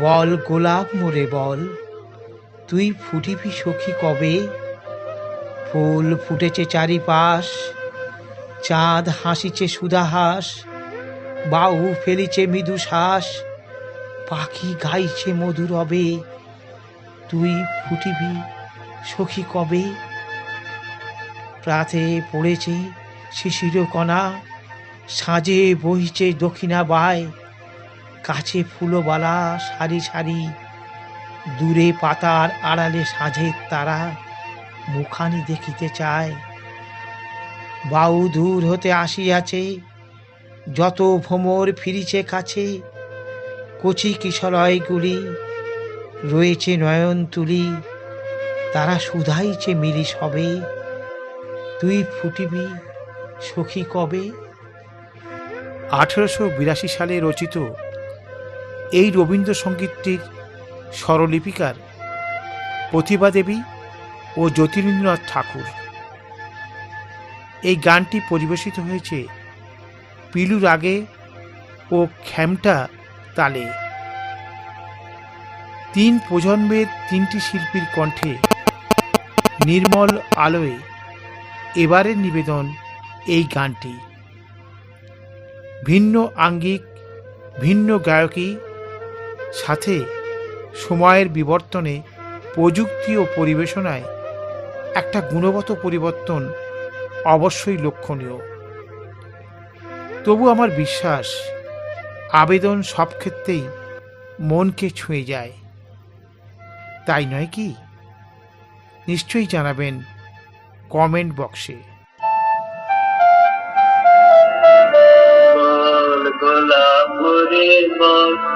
বল গোলাপ মোরে বল, তুই ফুটিবি সখী কবে? ফুল ফুটেছে চারিপাশ, চাঁদ হাসিছে সুদাহাস, বাউ ফেলিছে মৃদু শ্বাস পাখি গাইছে মধুরবে তুই ফুটিবি সখী কবে? প্রাতে পড়েছে শিশির কণা, সাজে বহিছে দক্ষিণা বায় কাছে ফুলবালা সারি সারি, দূরে পাতার আড়ালে সাঁঝের তারা মুখানি দেখিতে চায়। বাউ দূর হতে আসিয়াছে, যত ভ্রমর ফিরিছে কাছে, কচি কিশলয়গুলি রয়েছে নয়ন তুলি তারা শুধাইছে মিলি সবে। তুই ফুটিবি সখী কবে? আঠেরোশো বিরাশি সালে রচিত এই রবীন্দ্রসঙ্গীতটির স্বরলিপিকার প্রতিভা দেবী ও জ্যোতিরিন্দ্রনাথ ঠাকুর। এই গানটি পরিবেশিত হয়েছে পিলু রাগে ও খ্যামটা তালে। তিন প্রজন্মের তিনটি শিল্পীর কণ্ঠে নির্মল আলোয় এবারের নিবেদন এই গানটি। ভিন্ন আঙ্গিক, ভিন্ন গায়কী সাথে সময়ের বিবর্তনে প্রযুক্তি ও পরিবেশনায় একটা গুণগত পরিবর্তন অবশ্যই লক্ষণীয়। তবু আমার বিশ্বাস, আবেদন সব ক্ষেত্রেই মনকে ছুঁয়ে যায়। তাই নয় কি? নিশ্চয়ই জানাবেন কমেন্ট বক্সে। বল গোলাপ রে বল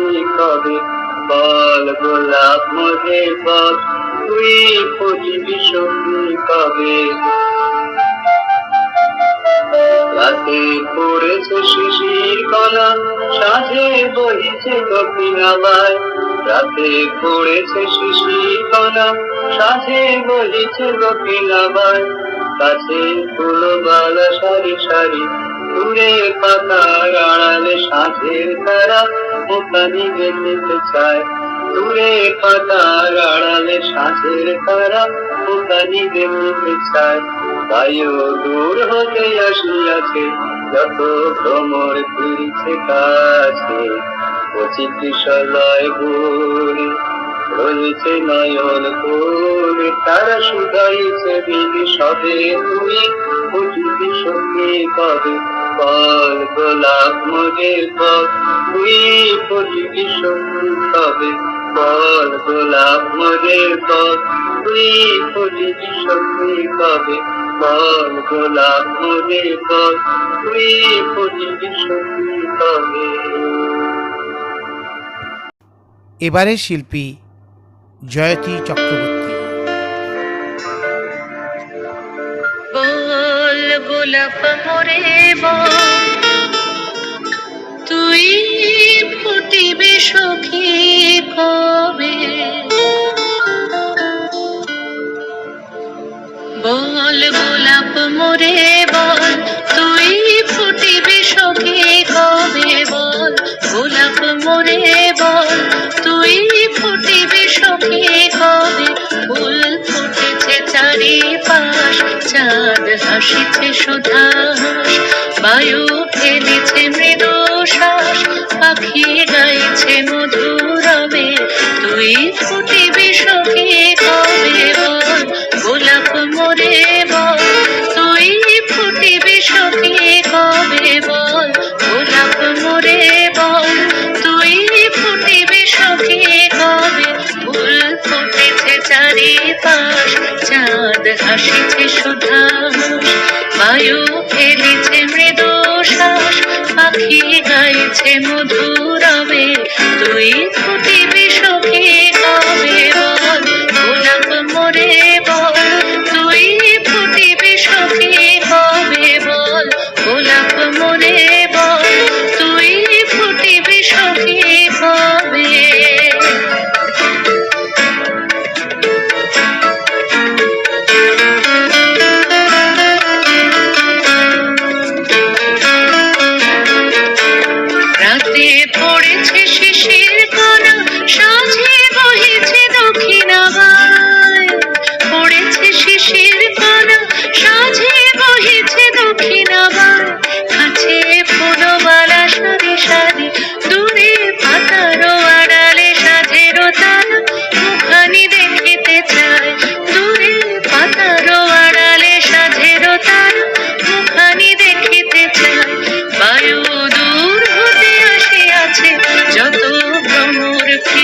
বল গোলাপ মরে বল, তুই ফুটিবি সখী কবে? রাতে পড়েছে শিশির কলা সাঁঝে বহিছে কপিনাবায় রাতে পড়েছে শিশির কলা সাঁঝে বহিছে কপিনাবায় কাছে ফুলবালা সারি সারি দূরে পাতার আড়ালে সাঁঝের তারা মুখানি দেখতে চায়। দূরে পাতার আড়ালে সাঁঝের তারা মুখানি দেখতে চায়। বায়ু দূর হতে আসিয়াছে যত ভ্রমর ফিরছে কাছে। কচি কিশলয় ঘুরে রয়েছে নয়ন করে তারা শুধাইছে দিদি সবে তুই ফুটিবি সঙ্গে কবে? বল গোলাপ মরে বল তুই ফুটিবি সঙ্গে কবে? বল গোলাপ মরে বল তুই সঙ্গে কবে? বল গোলাপ তুই ফুটিবি সঙ্গে কবে? এবারের শিল্পী জয়তী চক্রবর্তী। বল গোলাপ মোরে বল। তুই ফুটিবে সখী মোরে বল, তুই ফুটিবে সখী কবে বল? গোলাপ মোরে বল, তুই ফুটিবে সখী কবে? ফুল ফুটেছে চারিপাশ, চাঁদ হাসিছে সুধাস বায়ু ফেলেছে মৃদু শ্বাস পাখি গাইছে মধুরবে। তুই ফুটিবি সখী কবে? চাঁদ হাসিছে সুধাস বায়ু খেলিছে মৃদু শ্বাস পাখি গাইছে মধুরবে তুই ফুটিবি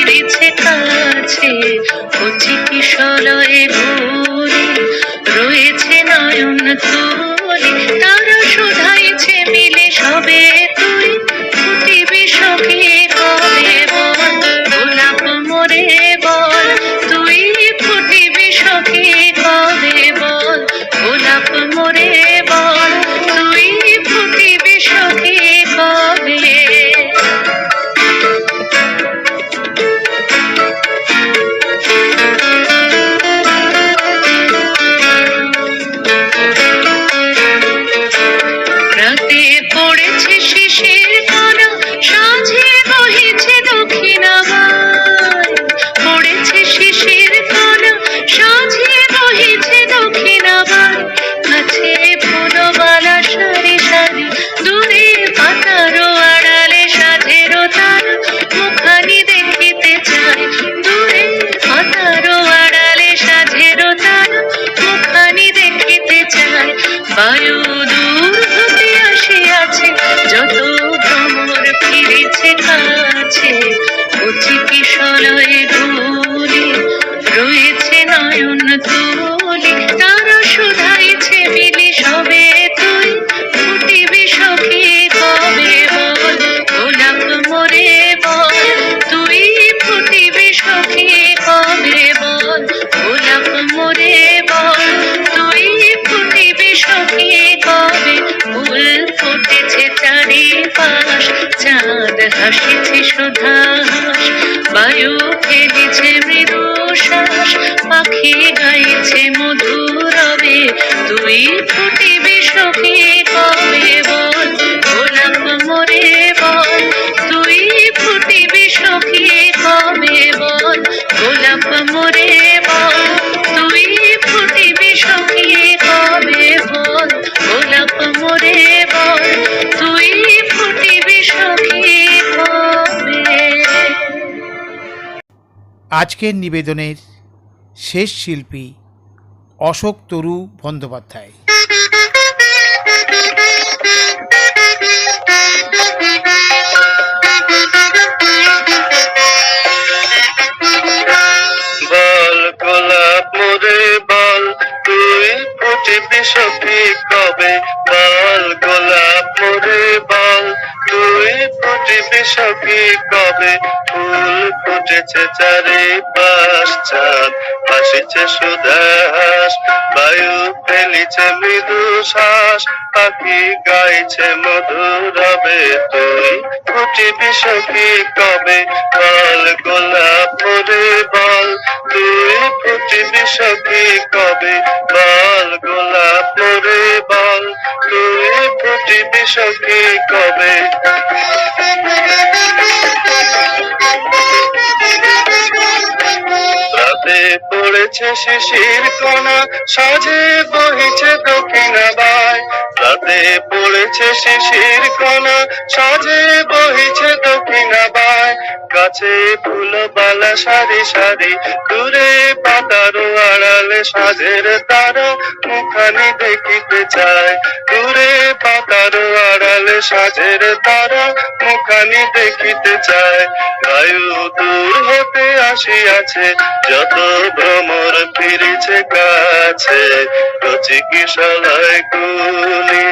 উঠেছে কাছে কচি কিশলয়ে ভরে রয়েছে নয়ন তোরে তারা শোধাইছে মিলে সবে তো শ্বাস পাখি গাইছে মধুরবে। তুই ফুটিবি সখী কবে আজকের নিবেদনের শেষ শিল্পী অশোক তরু বন্দ্যোপাধ্যায়। সখী কবে? বল, গোলাপ মোরে বল, তুই ফুটিবি সখী কবে? ফুটেছে চারিপাশ চাঁদ, ভাসিছে সুদাস, বায়ু ফেলিছে মৃদু শ্বাস, পাখি গাইছে মধুরবে তুই ফুটিবি সখী কবে বল গোলাপ মোরে বল। তুই ফুটিবি সখী কবে বল গোলাপ মোরে বল। তুই ফুটিবি সখী কবে পড়েছে শিশির কণা সাজে বহিছে দক্ষিণাবাই রাতে পড়েছে শিশির কণা সাজে বহিছে দক্ষিণাবাই গাছে ফুলবালা সারি সারি, দূরে পাতারো আড়ালে সাজের তারা মুখানি দেখিতে চায়। দূরে পাতারো আড়ালে সাজের তারা মুখানি দেখিতে চায়। বায়ু দূর হতে আসিয়াছে, যত ভ্রমর ফিরেছে কাছে কচি কিশলয় কুলি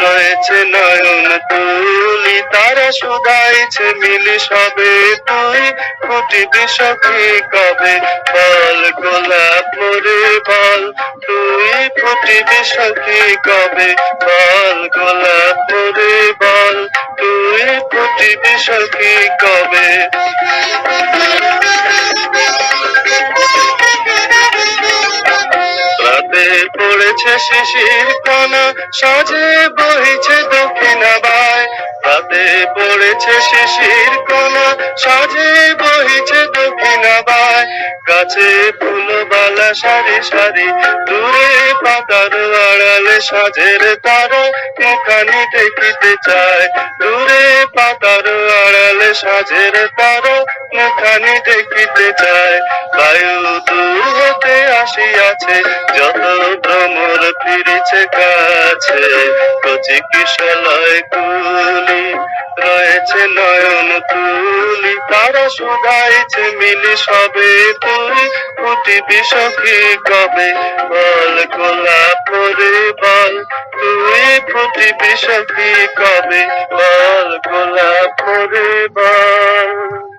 রয়েছে নয়ন। তুলি তারা শুধাইছে মিলি সবে তুই ফুটিতে সখী কবে বল, গোলাপ মোরে বল তুই ফুটিবি সখী কবে বল, গোলাপ মোরে বল তুই ফুটিবি সখী কবে পড়েছে শিশির কণা সাজে বহিছে দক্ষিণাবাই রাতে পড়েছে শিশির কণা সাজে বহিছে দক্ষিণাবাই গাছে ফুলবালা সারি সারি, দূরে পাতার আড়ালে সাজের তারা মুখানি দেখিতে চায়। দূরে পাতার আড়ালে সাজের তারা মুখানি দেখিতে চায়। বায়ু দূর হতে আসিয়াছে, যত ভ্রমর ফিরেছে কাছে। কচি কিশলয় কুলি রয়েছে নয়ন তুলি, তারা শুধাইছে মিলি সবে তুই ফুটিবি সখী কবে বল গোলাপ পরে বল, তুই ফুটিবি সখী কবে বল গোলাপ পরে বল।